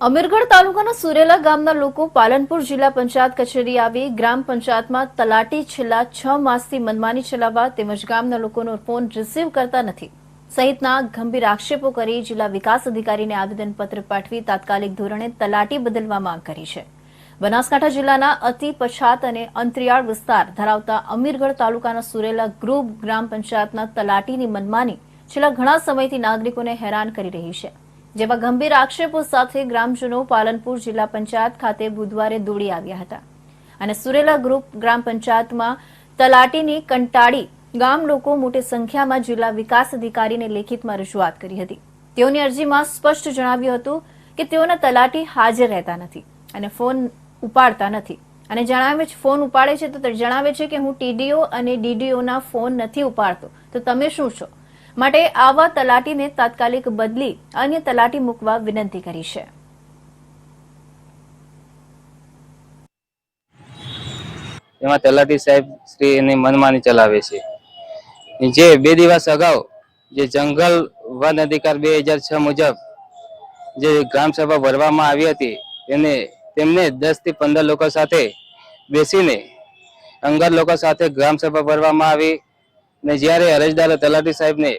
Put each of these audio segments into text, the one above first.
અમીરગઢ તાલુકાના સુરેલા ગામના લોકો પાલનપુર જિલ્લા પંચાયત કચેરી આવી ગ્રામ પંચાયતમાં તલાટી છેલ્લા છ માસથી મનમાની ચલાવવા તેમજ ગામના લોકોનો ફોન રિસીવ કરતા નથી. સહિતના ગંભીર આક્ષેપો કરી જિલ્લા વિકાસ અધિકારીને આવેદનપત્ર પાઠવી તાત્કાલિક ધોરણે તલાટી બદલવા માંગ કરી છે. બનાસકાંઠા જિલ્લાના અતિ પછાત અને અંતરિયાળ વિસ્તાર ધરાવતા અમીરગઢ તાલુકાના સુરેલા ગ્રુપ ગ્રામ પંચાયતના તલાટીની મનમાની છેલ્લા ઘણા સમયથી નાગરિકોને હેરાન કરી રહી છે. જેવા ગંભીર આક્ષેપો સાથે ગ્રામજનો પાલનપુર જિલ્લા પંચાયત ખાતે બુધવારે દોડી આવ્યા હતા. અને સુરેલા ગ્રુપ ગ્રામ પંચાયતમાં તલાટીની કંટાળી ગામ લોકો મોટી સંખ્યામાં જિલ્લા વિકાસ અધિકારીને લેખિતમાં રજૂઆત કરી હતી. તેઓની અરજીમાં સ્પષ્ટ જણાવ્યું હતું કે તેઓના તલાટી હાજર રહેતા નથી અને ફોન ઉપાડતા નથી. અને જણાવે છે, ફોન ઉપાડે છે તે જણાવે છે કે હું ટીડીઓ અને ડીડીઓના ફોન નથી ઉપાડતો. તો તમે શું છો? માટે આવા તલાટીને તાત્કાલિક બદલી અન્ય તલાટી મૂકવા વિનંતી કરી છે. એમાં તલાટી સાહેબ શ્રી એની મનમાની ચલાવે છે. જે બે દિવસ અગાઉ જે જંગલ વન અધિકાર બે હજાર છ મુજબ જે ગ્રામ સભા ભરવામાં આવી હતી તેને તેમને દસથી પંદર લોકો સાથે બેસીને અંગત લોકો સાથે ગ્રામ સભા ભરવામાં આવી. ને જ્યારે અરજદારો તલાટી સાહેબને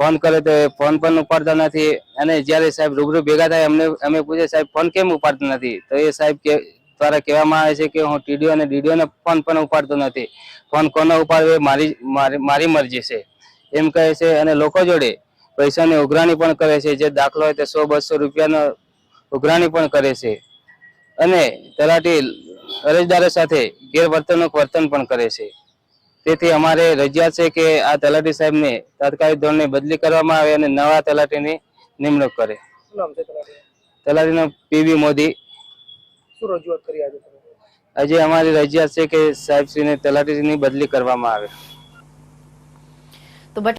ફોન કરે તો ફોન પણ ઉપાડતા નથી. અને જ્યારે સાહેબ રૂબરૂ ભેગા થાય, અમને, અમે પૂછે, સાહેબ, ફોન કેમ ઉપાડતા નથી? તો એ સાહેબ કે, દ્વારા કહેવામાં આવે છે કે, હું ટીડીઓ અને ડીડીઓને ફોન પણ ઉપાડતો નથી. ફોન કોનો ઉપાડવો? મારી મારી મરજી છે. એમ કહે છે અને લોકો જોડે પૈસાની ઉઘરાણી પણ કરે છે. જે દાખલો હોય તે સો, બસો રૂપિયાનો ઉઘરાણી પણ કરે છે. અને તલાટી અરજદારો સાથે ગેરવર્તણૂક વર્તન પણ કરે છે. તેથી અમારે રજૂઆત છે કે આ તલાટી સાહેબને તાત્કાલિક ધોરણે બદલી કરવામાં આવે અને નવા તલાટીની નિમણૂક કરે. તલાટી? તલાટીનો પીબી મોદી. શું રજૂઆત કરી આજે આજે અમારી રજૂઆત છે કે સાહેબશ્રીને તલાટીની બદલી કરવામાં આવે.